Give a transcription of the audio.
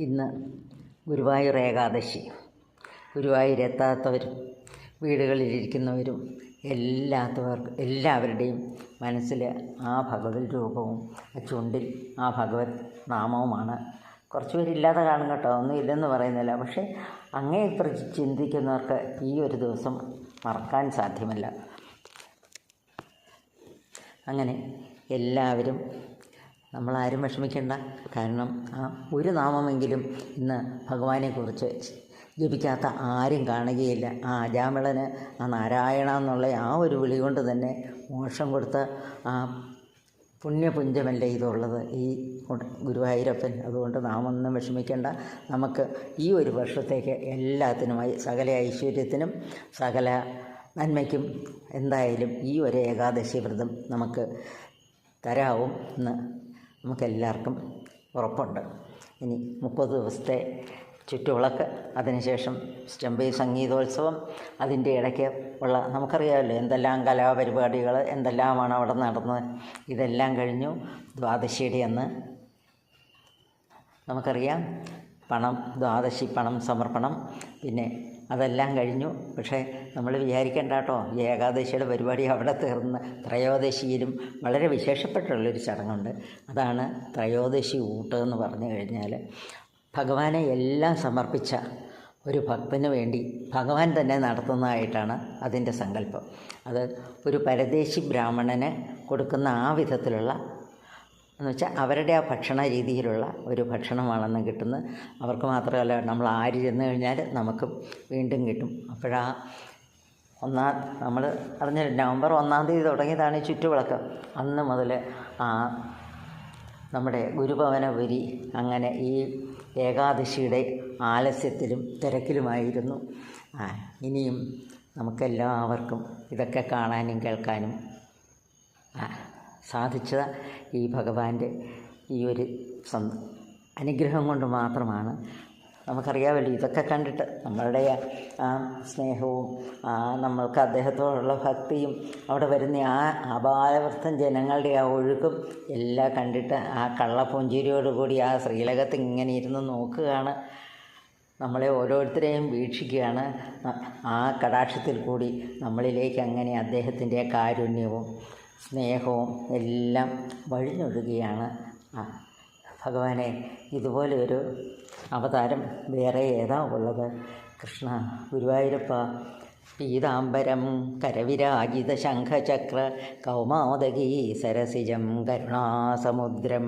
ഇന്ന് ഗുരുവായൂർ ഏകാദശി. ഗുരുവായൂർ എത്താത്തവരും വീടുകളിലിരിക്കുന്നവരും എല്ലാത്തവർക്ക് എല്ലാവരുടെയും മനസ്സിൽ ആ ഭഗവത് രൂപവും ആ ചുണ്ടിൽ ആ ഭഗവത് നാമവുമാണ്. കുറച്ച് പേരില്ലാതെ കാണും കേട്ടോ ഒന്നും ഇല്ലെന്ന് പറയുന്നില്ല. പക്ഷേ അങ്ങേയത്ര ചിന്തിക്കുന്നവർക്ക് ഈ ഒരു ദിവസം മറക്കാൻ സാധ്യമല്ല. അങ്ങനെ എല്ലാവരും നമ്മളാരും വിഷമിക്കേണ്ട. കാരണം ആ ഒരു നാമമെങ്കിലും ഇന്ന് ഭഗവാനെക്കുറിച്ച് ജപിക്കാത്ത ആരും കാണുകയില്ല. ആ അജാമിളന് ആ നാരായണ എന്നുള്ള ആ ഒരു വിളി കൊണ്ട് തന്നെ മോക്ഷം കൊടുത്ത ആ പുണ്യപുഞ്ചമല്ലേ ഇതുള്ളത്? ഈ ഗുരുവായൂരപ്പൻ. അതുകൊണ്ട് നാം ഒന്നും വിഷമിക്കേണ്ട. നമുക്ക് ഈ ഒരു വർഷത്തേക്ക് എല്ലാത്തിനുമായി സകല ഐശ്വര്യത്തിനും സകല നന്മയ്ക്കും എന്തായാലും ഈ ഒരു ഏകാദശി വ്രതം നമുക്ക് തരാവും എന്ന് നമുക്കെല്ലാവർക്കും ഉറപ്പുണ്ട്. ഇനി മുപ്പത് ദിവസത്തെ ചുറ്റുവിളക്ക് അതിനുശേഷം സ്റ്റംപി സംഗീതോത്സവം അതിന്റെ ഇടയ്ക്ക് ഉള്ള നമുക്കറിയാമല്ലോ എന്തെല്ലാം കലാപരിപാടികൾ എന്തെല്ലാമാണ് അവിടെ നടന്നത്. ഇതെല്ലാം കഴിഞ്ഞു ദ്വാദശിയുടെ അന്ന് നമുക്കറിയാം പണം ദ്വാദശി പണം സമർപ്പണം പിന്നെ അതെല്ലാം കഴിഞ്ഞു. പക്ഷേ നമ്മൾ വിചാരിക്കേണ്ട കേട്ടോ ഏകാദശിയുടെ പരിപാടി അവിടെ തീർന്ന് ത്രയോദശിയിലും വളരെ വിശേഷപ്പെട്ടുള്ളൊരു ചടങ്ങുണ്ട്. അതാണ് ത്രയോദശി ഊട്ട് എന്ന് പറഞ്ഞു കഴിഞ്ഞാൽ ഭഗവാനെ എല്ലാം സമർപ്പിച്ച ഒരു ഭക്തന് വേണ്ടി ഭഗവാൻ തന്നെ നടത്തുന്നതായിട്ടാണ് അതിന്റെ സങ്കല്പം. അത് ഒരു പരദേശി ബ്രാഹ്മണന് കൊടുക്കുന്ന ആ വിധത്തിലുള്ള എന്ന് വെച്ചാൽ അവരുടെ ആ ഭക്ഷണ രീതിയിലുള്ള ഒരു ഭക്ഷണമാണെന്ന് കിട്ടുന്നത് അവർക്ക് മാത്രമല്ല നമ്മൾ ആര് ചെന്ന് കഴിഞ്ഞാൽ നമുക്ക് വീണ്ടും കിട്ടും. അപ്പോഴാ ഒന്നാം നമ്മൾ അറിഞ്ഞ നവംബർ ഒന്നാം തീയതി തുടങ്ങിയതാണ് ഈ ചുറ്റുവിളക്ക്. അന്ന് മുതൽ ആ നമ്മുടെ ഗുരുഭവനപുരി അങ്ങനെ ഈ ഏകാദശിയുടെ ആലസ്യത്തിലും തിരക്കിലുമായിരുന്നു. ഇനിയും നമുക്കെല്ലാവർക്കും ഇതൊക്കെ കാണാനും കേൾക്കാനും സാധിച്ച ഈ ഭഗവാന്റെ ഈ ഒരു അനുഗ്രഹം കൊണ്ട് മാത്രമാണ്. നമുക്കറിയാമല്ലോ ഇതൊക്കെ കണ്ടിട്ട് നമ്മളുടെ ആ സ്നേഹവും നമ്മൾക്ക് അദ്ദേഹത്തോടുള്ള ഭക്തിയും അവിടെ വരുന്ന ആ അപാലവൃത്തം ജനങ്ങളുടെ ആ ഒഴുക്കും എല്ലാം കണ്ടിട്ട് ആ കള്ളപ്പുഞ്ചിരിയോടുകൂടി ആ ശ്രീലകത്ത് ഇങ്ങനെ ഇരുന്ന് നോക്കുകയാണ്. നമ്മളെ ഓരോരുത്തരെയും വീക്ഷിക്കുകയാണ്. ആ കടാക്ഷത്തിൽ കൂടി നമ്മളിലേക്ക് അങ്ങനെ അദ്ദേഹത്തിന്റെ കാരുണ്യവും സ്നേഹവും എല്ലാം വഴിഞ്ഞൊഴുകുകയാണ് ആ ഭഗവാനെ ഇതുപോലെ ഒരു അവതാരം വേറെ ഏതാ ഉള്ളത്? കൃഷ്ണ ഗുരുവായൂരപ്പ പീതാംബരം കരവിരാജിത ശംഖചക്ര കൗമാദകീ സരസിജം കരുണാസമുദ്രം.